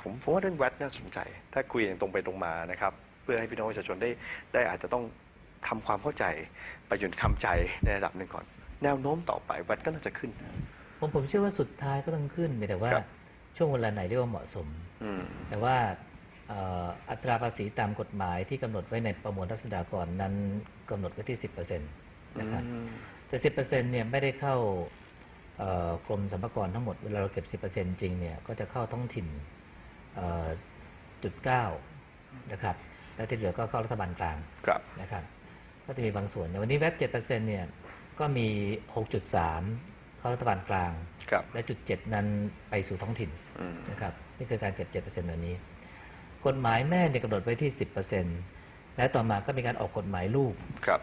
ผมผมว่าเรื่องแวดน่าสนใจ ถ้าคุยอย่างตรงไปตรงมานะครับ เพื่อให้พี่น้องประชาชนได้ได้อาจจะต้องทำความเข้าใจไปจนทำใจในระดับหนึ่งก่อน แนวโน้มต่อไปแวดก็น่าจะขึ้นผมผมเชื่อว่าสุดท้ายก็ต้องขึ้นแต่ว่าครับช่วงเวลาไหนเรียกว่าเหมาะสมอืมแต่ว่าเอ่ออัตราภาษีตามกฎหมายที่กำหนดไว้ในประมวลรัษฎากรนั้นกำหนดไว้ที่ 10%นะครับอืมแต่ 10%เนี่ยไม่ได้เข้าเอ่อกรมสรรพากรทั้งหมด เวลาเราเก็บ 10%จริงเนี่ยก็จะเข้าท้องถิ่นเอ่อ จุดเก้านะครับ แล้วที่เหลือก็เข้ารัฐบาลกลางครับนะครับ ก็จะมีบางส่วนอย่างวันนี้แวด7%เนี่ยก็มี6.3เข้ารัฐบาลกลางครับและจุด7นั้นไปสู่ท้องถิ่นอืมนะครับนี่คือการเก็บ7%วันนี้ กฎหมายแม่เนี่ยกำหนดไว้ที่10%และต่อมาก็มีการออกกฎหมายลูกครับ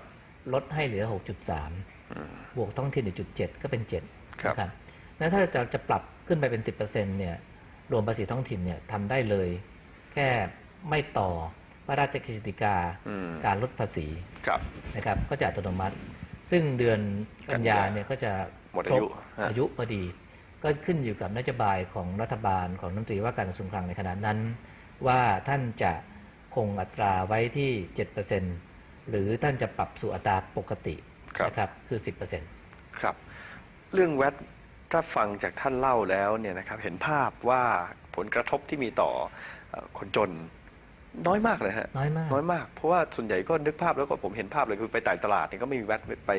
ลดให้เหลือ 6.3อืมบวกท้องถิ่นอีกจุด7ก็เป็น7ครับนะครับแล้วถ้าเราจะปรับขึ้นไปเป็น 10%เนี่ย รวมภาษีท้องถิ่นเนี่ยทำได้เลย แค่ไม่ต่อพระราชกฤษฎีกาอืมการลดภาษีครับนะครับก็จะอัตโนมัติ ซึ่งเดือนกันยาเนี่ยก็จะหมดอายุครบฮะอายุพอดี ก็ขึ้นอยู่กับนโยบายของรัฐบาลของรัฐมนตรีว่าการกระทรวงคลังในขณะนั้น ว่าท่านจะคงอัตราไว้ที่ 7%หรือท่านจะปรับสู่อัตราปกติครับนะครับคือ 10%ครับ เรื่องแวด ถ้าฟังจากท่านเล่าแล้วเนี่ยนะครับเห็นภาพว่าผลกระทบที่มีต่อเอ่อคนจนน้อยมากเลยฮะน้อยมากน้อยมาก เพราะว่าส่วนใหญ่ก็นึกภาพแล้วก็ผมเห็นภาพเลยคือไปต่างตลาดเนี่ยก็ไม่มีแวดไป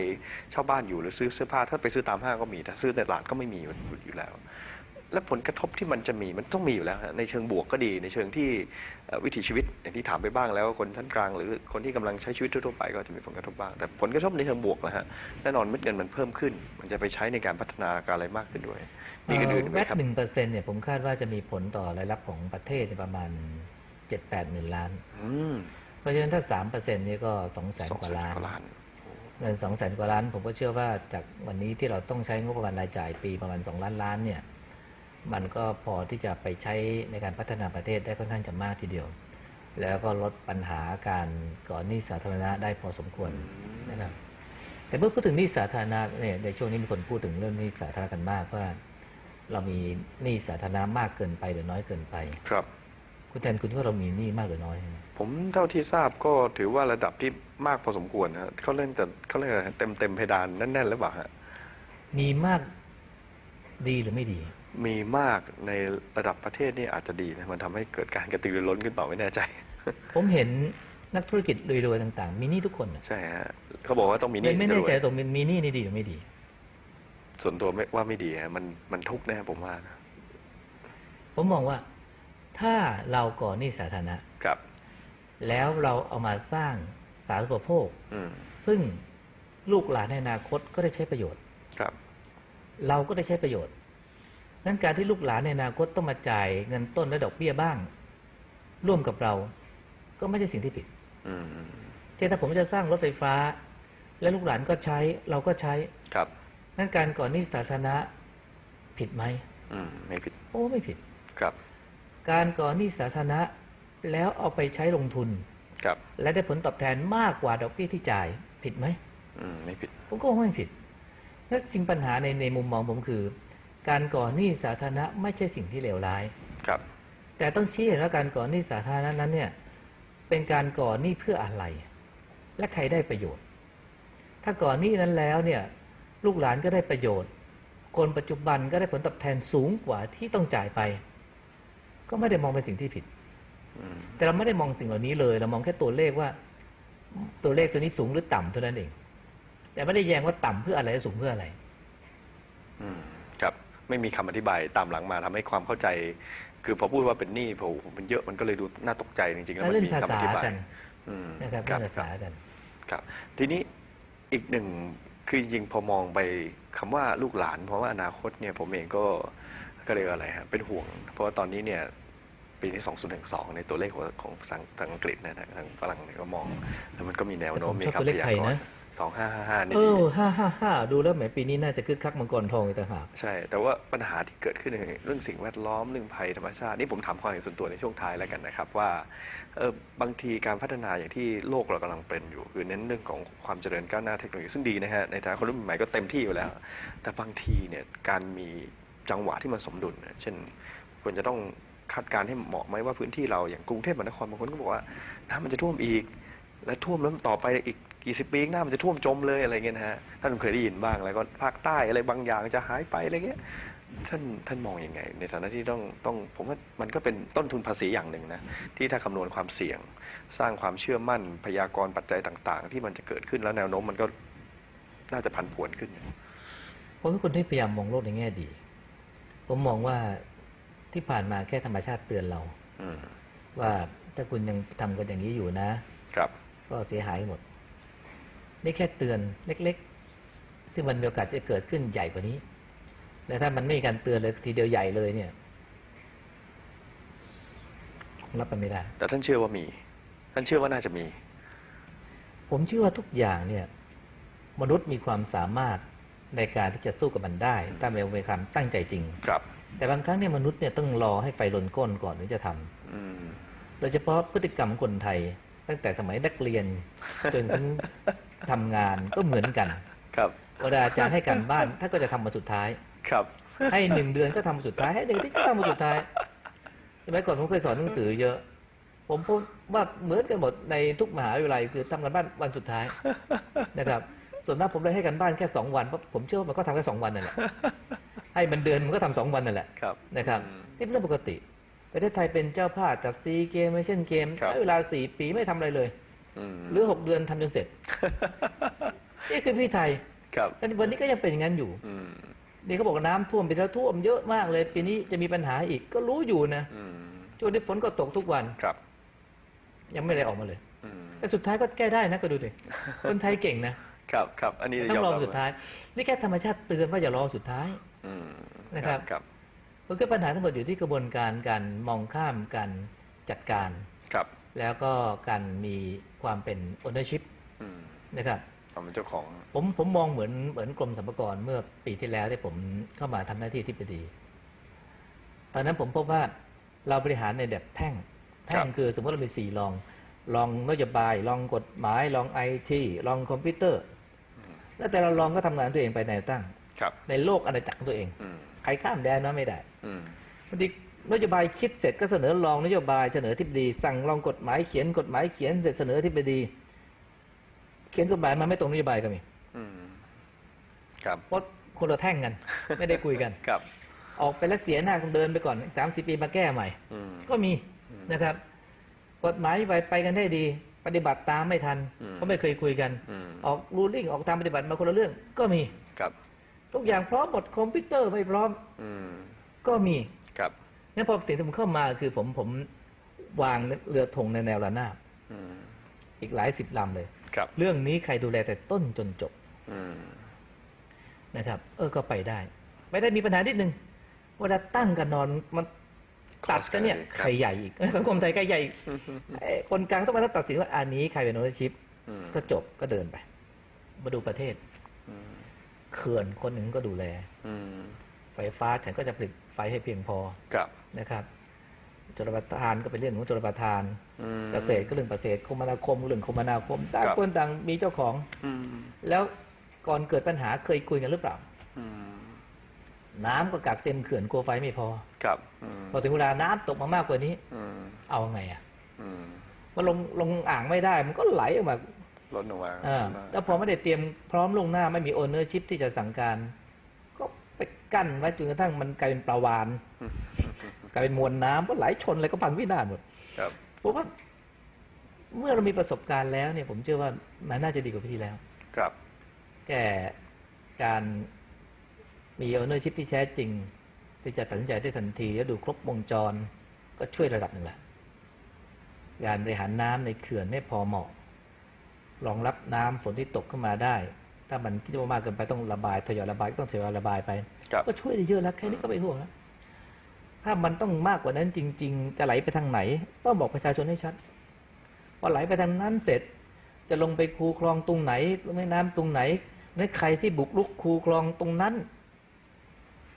เช่าบ้านอยู่หรือซื้อเสื้อผ้าถ้าไปซื้อตามห้างก็มีแต่ซื้อในตลาดก็ไม่มีอยู่แล้ว และผลกระทบที่มันจะมีมันต้องมีอยู่แล้วฮะในเชิงบวกก็ดี ในเชิงที่เอ่อวิถีชีวิตอย่างที่ถามไปบ้างแล้วคนชั้นกลาง หรือคนที่กำลังใช้ชีวิตทั่วๆไปก็จะมีผลกระทบบ้าง แต่ผลกระทบในเชิงบวกนะฮะแน่นอนเม็ดเงินมันเพิ่มขึ้น มันจะไปใช้ในการพัฒนาการอะไรมากขึ้นด้วยมีกันอื่นไหแวมดครับหนึ่งเปอร์เซ็นต์เนี่ยผมคาดว่าจะมีผลต่อรายรับของประเทศประมาณ7-8หมื่นล้าน อืมเพราะฉะนั้นถ้าสามเปอร์เซ็นต์นี่ก็สองแสนสองกว่าแสนล้าน กว่าล้าน เงินสองแสนกว่าล้าน ผมก็เชื่อว่าจากวันนี้ที่เราต้องใช้งบประมาณรายจ่ายปีประมาณ2ล้านล้านเนี่ย มันก็พอที่จะไปใช้ในการพัฒนาประเทศได้ค่อนข้างจะมากทีเดียว แล้วก็ลดปัญหาการก่อหนี้สาธารณะได้พอสมควรนะครับแต่เมื่อพูดถึงหนี้สาธารณะเนี่ยในช่วงนี้มีคนพูดถึงเรื่องหนี้สาธารณะกันมากว่า เรามีหนี้สาธารณะมากเกินไปหรือน้อยเกินไป ครับ คุณแทนคุณคิดว่าเรามีหนี้มากหรือน้อย ผมเท่าที่ทราบก็ถือว่าระดับที่มากพอสมควรนะฮะเขาเล่นแต่เขาเล่นเต็มเต็มๆเพดานแน่นๆหรือเปล่าฮะมีมากดีหรือไม่ดี มีมากในระดับประเทศนี่อาจจะดีนะมันทำให้เกิดการกระตือรือร้นขึ้นเปล่าไม่แน่ใจ ผมเห็นนักธุรกิจรวยๆต่าง ๆ มีหนี้ทุกคนน่ะใช่ฮะเขาบอกว่าต้องมีหไม่นี้ไม่ถึแน่งใจจะรวยตรงมีมีหนี้นี่ดีหรือไม่ดี ส่วนตัวไม่ว่าไม่ดีฮะมันมันทุกข์แน่ผมว่านะผมมองว่าถ้าเราก่อหนี้สาธารณะ ครับ แล้วเราเอามาสร้างสาธารณูปโภค อืมซึ่งลูกหลานในอนาคตก็ได้ใช้ประโยชน์ ครับ เราก็ได้ใช้ประโยชน์ นั้นการที่ลูกหลานในอนาคตต้องมาจ่ายเงินต้นและดอกเบี้ยบ้าง ร่วมกับเรา ก็ไม่ใช่สิ่งที่ผิดอืมเช่นถ้าผมจะสร้างรถไฟฟ้า และลูกหลานก็ใช้เราก็ใช้ครับนั้นการก่อนหนี้สาธารณะผิดไหมอืมไม่ผิด โอ้ไม่ผิดครับ การก่อนหนี้สาธารณะแล้วเอาไปใช้ลงทุนครับ และได้ผลตอบแทนมากกว่าดอกเบี้ยที่จ่ายผิดไหมอืมไม่ผิดผมก็ว่าไม่ผิดและสิ่งปัญหาในในมุมมองผมคือ การก่อนหนี้สาธารณะไม่ใช่สิ่งที่เลวร้ายครับ แต่ต้องชี้เห็นว่าการก่อนหนี้สาธารณะนั้นเนี่ยเป็นการก่อนหนี้เพื่ออะไร และใครได้ประโยชน์ ถ้าก่อนหนี้นั้นแล้วเนี่ยลูกหลานก็ได้ประโยชน์ คนปัจจุบันก็ได้ผลตอบแทนสูงกว่าที่ต้องจ่ายไป ก็ไม่ได้มองเป็นสิ่งที่ผิดอืมแต่เราไม่ได้มองสิ่งเหล่านี้เลย เรามองแค่ตัวเลขว่า ตัวเลขตัวนี้สูงหรือต่ำเท่านั้นเอง แต่ไม่ได้แยงว่าต่ำเพื่ออะไรและสูงเพื่ออะไร อืมครับ ไม่มีคำอธิบายตามหลังมาทำให้ความเข้าใจ คือพอพูดว่าเป็นหนี้โผมันเยอะมันก็เลยดูน่าตกใจจริงๆแล้วแล้วมันเล่นมีภาคำษาอธิบายกันอืมนะครับครัเล่บนภาษากันครับ ทีนี้อีกหนึ่งคือจริงๆพอมองไปคำว่าลูกหลาน เพราะว่าอนาคตเนี่ยผมเองก็ก็เลยกว่าอะไรฮะเป็นห่วง เพราะว่าตอนนี้เนี่ยปีนี้2012 ในตัวเลขของของภาษาทางอังกฤษนะฮะทางฝรั่งเนี่ยก็มอง แล้วมันก็มีแนวโน้มแต่ผมมีชอบตัวเลคำพขยาไทยกรนะณ์ สองห้าห้าห้านี่เอดีอห้าห้าห้าดูแล้วแหมปีนี้น่าจะคึกคักมังกรทองอีกต่างหาก ใช่ แต่ว่าปัญหาที่เกิดขึ้นในเรื่องสิ่งแวดล้อมเรื่องภัยธรรมชาตินี่ผมถามความเห็นส่วนตัวในช่วงท้ายแล้วกันนะครับว่าเออบางทีการพัฒนาอย่างที่โลกเรากำลังเป็นอยู่ คือเน้นเรื่องของความเจริญก้าวหน้าเทคโนโลยีซึ่งดีนะฮะในฐานะคนรุ่นใหม่ก็เต็มที่อยู่แล้ว แต่บางทีเนี่ยการมีจังหวะที่มันสมดุลนะเช่น ควรจะต้องคาดการณ์ให้เหมาะไหมว่าพื้นที่เราอย่างกรุงเทพมหานครบางคนก็บอกว่าน้ำมันจะท่วมอีก และท่วมแล้วต่อไปอีก กี่สิบปีข้างหน้ามันจะท่วมจมเลยอะไรเงี้ยนะฮะท่านเคยได้ยินบ้างแล้วก็ภาคใต้อะไรบางอย่างจะหายไปอะไรเงี้ยท่านท่านมองยังไง ในฐานะที่ต้องต้องผมว่ามันก็เป็นต้นทุนภาษีอย่างหนึ่งนะที่ถ้าคำนวณความเสี่ยง สร้างความเชื่อมั่นพยากรณ์ปัจจัยต่าง ๆ ที่มันจะเกิดขึ้นแล้วแนวโน้มมันก็น่าจะผันผวนขึ้นผมเป็นคนที่พยายามมองโลกในแง่ดี ผมมองว่าที่ผ่านมาแค่ธรรมชาติเตือนเราอืมว่าถ้าคุณยังทำกันอย่างนี้อยู่นะ ครับ ก็เสียหายหมด นี่แค่เตือนเล็ก ๆ ซึ่งมันมีโอกาสจะเกิดขึ้นใหญ่กว่านี้ และถ้ามันไม่มีการเตือนเลยทีเดียวใหญ่เลยเนี่ยคงรับมันไม่ได้ แต่ท่านเชื่อว่ามี ท่านเชื่อว่าน่าจะมี ผมเชื่อว่าทุกอย่างเนี่ย มนุษย์มีความสามารถในการที่จะสู้กับมันได้ถ้ามันมีความตั้งใจจริง ครับ แต่บางครั้งเนี่ยมนุษย์เนี่ยต้องรอให้ไฟลนก้นก่อนถึงจะทำอืมโดยเฉพาะพฤติกรรมคนไทย ตั้งแต่สมัยนักเรียน จนถึง ทำงานก็เหมือนกันครับเวลาอาจารย์ให้การบ้านท่านก็จะทำมาสุดท้ายครับ ให้หนึ่งเดือนก็ทำมาสุดท้ายให้หนึ่งอาที่ก็ทำมาสุดท้ายสมัยก่อนผมเคยสอนหนังสือเยอะ ผมพบว่าเหมือนกันหมดในทุกมหาวิทยาลัยคือทำกันบ้านวันสุดท้ายนะครับ ส่วนมากผมเลยให้กันบ้านแค่สองวันเพราะผมเชื่อว่ามันก็ทำแค่สองวันนั่นแหละให้มันเดือนมันก็ทำสองวันนั่นแหละครับนะครับอืมนี่เป็นเรื่องปกติประเทศไทยเป็นเจ้าภาพจัดซีเกมเอเชียนเกมครับใช้เวลาสี่ปีไม่ทำอะไรเลยอืมเหรือหกเดือนทำจนเสร็จนี่คือพี่ไทยครับแล้ววันนี้ก็ยังเป็นอย่างนั้นอยู่อืมนี่เขาบอกว่าน้ำท่วมไปแล้วท่วมเยอะมากเลย ปีนี้จะมีปัญหาอีกก็รู้อยู่นะอืมช่วงนี้ฝนก็ตกทุกวันครับ ยังไม่ได้ออกมาเลยอืมแต่สุดท้ายก็แก้ได้นะก็ดูดิคนไทยเก่งนะครับครับอันนี้ต้องรอมบสุดท้าย นี่แค่ธรรมชาติเตือนว่าอย่ารอสุดท้ายอืมนะครับครับมันก็ปัญหาทั้งหมดอยู่ที่กระบวนการการมองข้ามการจัดการครับ แล้วก็การมีความเป็น ownership อืมนะครับความเป็นเจ้าของ ผมผมมองเหมือนเหมือนกรมสรรพากรเมื่อปีที่แล้วที่ผมเข้ามาทำหน้าที่ที่ปดี ตอนนั้นผมพบว่าเราบริหารในแบบแท่ง แท่งคือสมมติเรามีสี่รองรองนโยบายรองกฎหมายรองไอทีรองคอมพิวเตอร์ แล้วแต่ละรองก็ทำงานตัวเองไปในวตั้ง ครับ ในโลกอาณาจักรของตัวเอง อืมใครข้ามแดนมาไม่ได้อืม บางที นโยบายคิดเสร็จก็เสนอรองนโยบายเสนอทิบดี สั่งรองกฎหมายเขียนกฎหมายเขียนเสร็จเสนอทิบดี เขียนกฎหมายมาไม่ตรงนโยบายก็มีอืมครับเพราะคนละแท่งกัน ไม่ได้คุยกันครับ ออกไปแล้วเสียหน้าคงเดินไปก่อนสามสิบปีมาแก้ใหม่อืมก็มีนะครับ กฎหมายไปไปกันได้ดี ปฏิบัติตามไม่ทันอืมเพราะไม่เคยคุยกันอืมออกรูลิ่งออกตามปฏิบัติมาคนละเรื่อง ก็มีครับ ทุกอย่างพร้อมหมดคอมพิวเตอร์ไม่พร้อมอืมก็มีครับ นั่นพอสิ่งที่ผมเข้ามาคือผมผมวางเรือธงในแนวระนาบอืมอีกหลายสิบลำเลยครับเรื่องนี้ใครดูแลแต่ต้นจนจบอืมนะครับ เออก็ไปได้ ไม่ได้มีปัญหานิดนึงเวลาตั้งกันนอนมันตัดกันเนี่ยครับใครใหญ่อีกสังคมไทยใครใหญ่อีกเอ้ยคนกลางต้องมาตัดสินว่าอันนี้ใครเป็นโอชิปอืมก็จบก็เดินไป มาดูประเทศอืมเขื่อนคนหนึ่งก็ดูแลอืมไฟฟ้าฉันก็จะผลิตไฟให้เพียงพอครับ นะครับจรประทานก็เป็นเรื่องของจรประทานอืมเกษตรก็เรื่องเกษตรคมนาคมก็เรื่องคมนาคมต่างครับคนต่างมีเจ้าของอืมแล้วก่อนเกิดปัญหาเคยคุยกันหรือเปล่าอืมน้ำก็กักเต็มเขื่อนกลัวไฟไม่พอ ครับอืมพอถึงเวลาน้ำตกมามากกว่านี้อืมเอาไงอะอืมมันลงลงอ่างไม่ได้ มันก็ไหลออกมาลดลงมาอ่าแล้วพอไม่ได้เตรียมพร้อมลวงหน้าไม่มีโอนเนอร์ชิพที่จะสั่งการ ก็ไปกั้นไว้จนกระทั่งมันกลายเป็นปลาวาน กลายเป็นมวลน้ำก็ไหลชนอะไรก็พังพินาศหมดครับผมว่าเมื่อเรามีประสบการณ์แล้วเนี่ย ผมเชื่อว่ามันน่าจะดีกว่าพี่ที่แล้ว ครับ แก่การมีโอนเนอร์ชิพที่แท้จริง ที่จะตัดสินใจได้ทันที แล้วดูครบวงจรก็ช่วยระดับหนึ่งละการบริหารน้ำในเขื่อนให้พอเหมาะ รองรับน้ำฝนที่ตกขึ้นมาได้ ถ้ามันคิดว่ามากเกินไปต้องระบายทยอยระบายก็ต้องทยอยระบายไปครับก็ช่วยได้เยอะแล้วแค่นี้ก็ไม่ห่วงแล้ว ถ้ามันต้องมากกว่านั้นจริง ๆ จะไหลไปทางไหน ต้องบอกประชาชนให้ชัดพอไหลไปทางนั้นเสร็จ จะลงไปคูคลองตรงไหนแม่น้ำตรงไหนในใครที่บุกรุกคูคลองตรงนั้น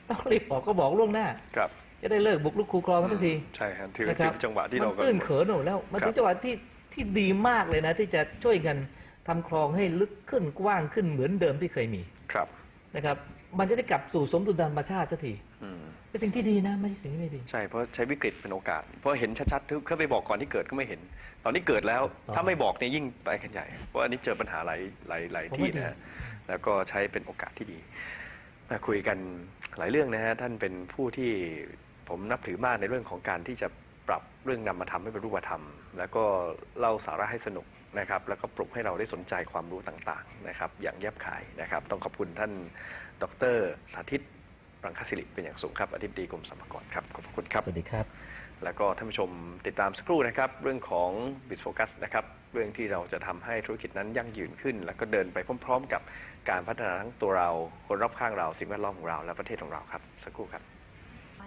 ต้องรีบบอกก็บอกล่วงหน้าครับ จะได้เลิกบุกรุกคูคลองกันทันทีใช่ครับถือนะคถึรับงจังหวะที่มัเรานก็ตื้นเขินหมดแล้วมันครับถึงจังหวะที่ที่ดีมากเลยนะ ที่จะช่วยกันทำคลองให้ลึกขึ้นกว้างขึ้นเหมือนเดิมที่เคยมีครับนะครับ มันจะได้กลับสู่สมดุลธรรมชาติสักทีอืม เป็นสิ่งที่ดีนะ ไม่ใช่สิ่งที่ไม่ดี ใช่เพราะใช้วิกฤตเป็นโอกาส เพราะเห็นชัดๆถ้าไปบอกก่อนที่เกิดก็ไม่เห็น ตอนนี้เกิดแล้วถูกต้องถ้าไม่บอกเนี่ยยิ่งไปกันใหญ่เพราะอันนี้เจอปัญหาหลายหลายหลายผมที่ว่าดีนะฮะแล้วก็ใช้เป็นโอกาสที่ดีมาคุยกันหลายเรื่องนะฮะท่านเป็นผู้ที่ผมนับถือมากในเรื่องของการที่จะปรับเรื่องนำมาทำให้เป็นรูปธรรม แล้วก็เล่าสาระให้สนุกนะครับ แล้วก็ปลุกให้เราได้สนใจความรู้ต่างๆนะครับ อย่างแยบขายนะครับ ต้องขอบคุณท่านดรสาธิต รังคศิริเป็นอย่างสูงครับอธิบดีกรมสรรพากรครับขอบพระคุณครับสวัสดีครับ แล้วก็ท่านผู้ชมติดตามสักครู่นะครับ เรื่องของ b i z Focus นะครับเรื่องที่เราจะทำให้ธุรกิจนั้นยั่งยืนขึ้น แล้วก็เดินไปพร้อม ๆ กับการพัฒนาทั้งตัวเราคนรอบข้างเราสิ่งแวดล้อมของเราและประเทศของเราครับสักครู่ครับ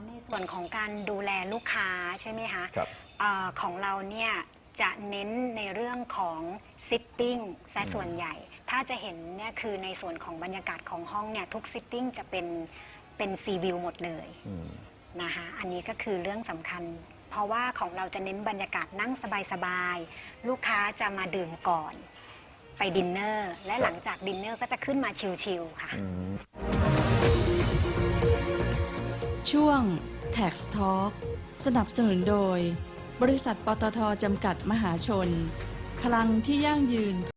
ในส่วนของการดูแลลูกค้าใช่ไหมคะครับเออของเราเนี่ยจะเน้นในเรื่องของ sitting ซะส่วนใหญ่ ถ้าจะเห็นเนี่ยคือในส่วนของบรรยากาศของห้องเนี่ยทุก sitting จะเป็น เป็น sea view หมดเลยนะคะอันนี้ก็คือเรื่องสำคัญ เพราะว่าของเราจะเน้นบรรยากาศนั่งสบายๆ ลูกค้าจะมาดื่มก่อน ไปดินเนอร์ และหลังจากดินเนอร์ก็จะขึ้นมาชิลๆค่ะ ช่วง Tax Talk สนับสนุนโดย บริษัทปตทจำกัดมหาชน พลังที่ยั่งยืน